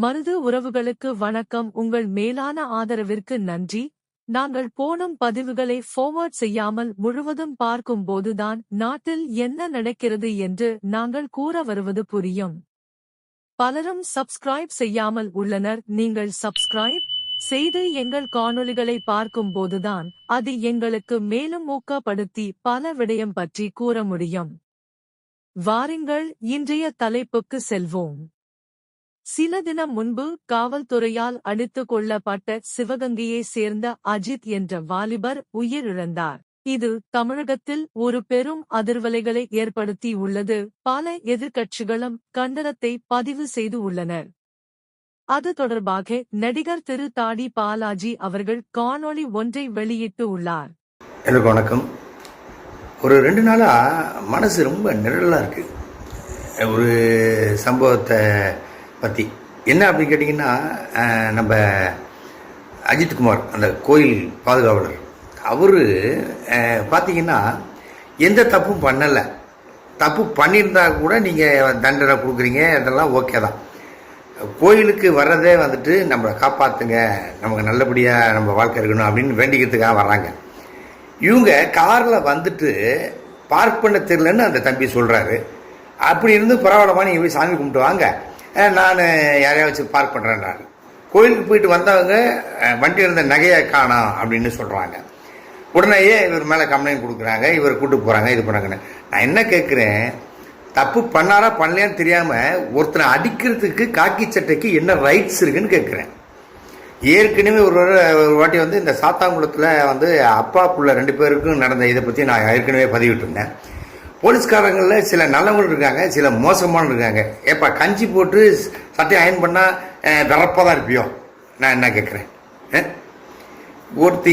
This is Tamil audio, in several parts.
மருது உறவுகளுக்கு வணக்கம். உங்கள் மேலான ஆதரவிற்கு நன்றி. நாங்கள் போனும் பதிவுகளை ஃபார்வர்ட் செய்யாமல் முழுவதும் பார்க்கும்போதுதான் நாட்டில் என்ன நடக்கிறது என்று நாங்கள் கூற வருவது புரியும். பலரும் சப்ஸ்கிரைப் செய்யாமல் உள்ளனர். நீங்கள் சப்ஸ்கிரைப் செய்து எங்கள் காணொலிகளை பார்க்கும்போதுதான் அது எங்களுக்கு மேலும் ஊக்கப்படுத்தி பல விடயம் பற்றி கூற முடியும். வாருங்கள் இன்றைய தலைப்புக்கு செல்வோம். சில தினம் முன்பு காவல்துறையால் அடித்துக் கொள்ளப்பட்ட சிவகங்கையை சேர்ந்த அஜித் என்ற வாலிபர் உயிரிழந்தார். இது தமிழகத்தில் ஒரு பெரும் அதிர்வலைகளை ஏற்படுத்தி உள்ளது பல எதிர்க்கட்சிகளும் கண்டனத்தை பதிவு செய்து உள்ளனர். அது தொடர்பாக நடிகர் திரு தாடி பாலாஜி அவர்கள் காணொளி ஒன்றை வெளியிட்டு உள்ளார். எனக்கு வணக்கம். ஒரு ரெண்டு நாளாக மனசு ரொம்ப நிழலாக இருக்குது ஒரு சம்பவத்தை பற்றி என்ன அப்படின்னு கேட்டிங்கன்னா நம்ம அஜித்குமார் அந்த கோயில் பாதுகாவலர் அவர் பார்த்தீங்கன்னா எந்த தப்பும் பண்ணலை. தப்பு பண்ணியிருந்தா கூட நீங்கள் தண்டனை கொடுக்குறீங்க அதெல்லாம் ஓகே தான். கோயிலுக்கு வர்றதே வந்துட்டு நம்மளை காப்பாற்றுங்க நமக்கு நல்லபடியாக நம்ம வாழ்க்கை இருக்கணும் அப்படின்னு வேண்டிக்கிறதுக்காக வர்றாங்க. இவங்க காரில் வந்துட்டு பார்க் பண்ண தெரிலன்னு அந்த தம்பி சொல்கிறாரு அப்படி இருந்து பரவாயில்லமா நீங்கள் போய் சாமி கும்பிட்டு வாங்க. நான் யாரையா வச்சு பார்க் நான். கோயிலுக்கு போயிட்டு வந்தவங்க அஹ் வண்டியில் இருந்த நகையை காணோம் அப்படின்னு சொல்கிறாங்க உடனேயே இவர் மேலே கம்ப்ளைண்ட் கொடுக்குறாங்க இவர் கூட்டு போகிறாங்க இது பண்ணுறாங்கன்னு நான் என்ன கேட்குறேன் தப்பு பண்ணாரா பண்ணலையான்னு தெரியாமல் ஒருத்தனை அடிக்கிறதுக்கு காக்கி சட்டைக்கு என்ன ரைட்ஸ் இருக்குன்னு கேட்குறேன் ஏற்கனவே ஒரு ஒரு வாட்டி வந்து இந்த சாத்தாங்குளத்தில் வந்து அப்பா புள்ள ரெண்டு பேருக்கும் நடந்த இதை பற்றி நான் ஏற்கனவே பதிவிட்டிருந்தேன். போலீஸ்காரங்களில் சில நல்லவங்களும் இருக்காங்க சில மோசமான இருக்காங்க. ஏப்பா கஞ்சி போட்டு சட்டையை அயன் பண்ணால் விறப்பாக தான் இருப்பியோ? நான் என்ன கேட்குறேன் ஒருத்தி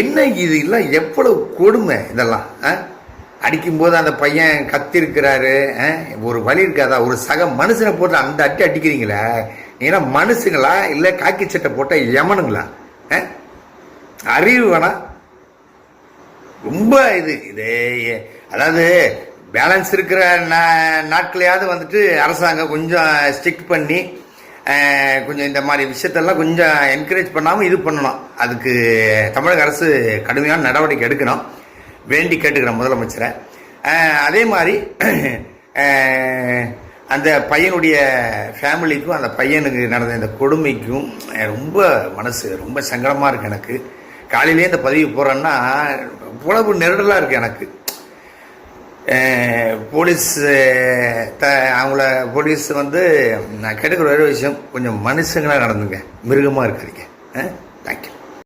என்ன இது? எல்லாம் எவ்வளவு கொடுமை இதெல்லாம் ஆ? அடிக்கும்போது அந்த பையன் கத்திருக்கிறாரு ஆ? ஒரு வழி இருக்காதா? ஒரு சக மனுஷனை போட்டு அந்த அட்டி அடிக்கிறீங்களே? ஏன்னா மனுஷங்களா? இல்லை காக்கி சட்டை போட்டால் யமனுங்களா? ஆ? அறிவு வேணாம் ரொம்ப இது இது அதாவது பேலன்ஸ் இருக்கிற நா- நாட்களையாவது வந்துட்டு அரசாங்கம் கொஞ்சம் ஸ்ட்ரிக்ட் பண்ணி கொஞ்சம் இந்த மாதிரி விஷயத்தெல்லாம் கொஞ்சம் என்கரேஜ் பண்ணாமல் இது பண்ணணும். அதுக்கு தமிழக அரசு கடுமையான நடவடிக்கை எடுக்கணும். வேண்டி கேட்டுக்கிறேன் முதலமைச்சரை. அதே மாதிரி அந்த பையனுடைய ஃபேமிலிக்கும் அந்த பையனுக்கு நடந்த இந்த கொடுமைக்கும் ரொம்ப மனசு ரொம்ப சங்கடமாக இருக்குது எனக்கு. காலையிலேயே இந்த பதிவு போகிறேன்னா இவ்வளவு நெருடலாக இருக்குது எனக்கு. போலீஸ் த அவங்கள போலீஸ் வந்து நான் கேட்டுக்கிற ஒரே விஷயம் கொஞ்சம் மனுஷங்களாக நடந்துங்க. மிருகமாக இருக்காதீங்க. தேங்க்யூ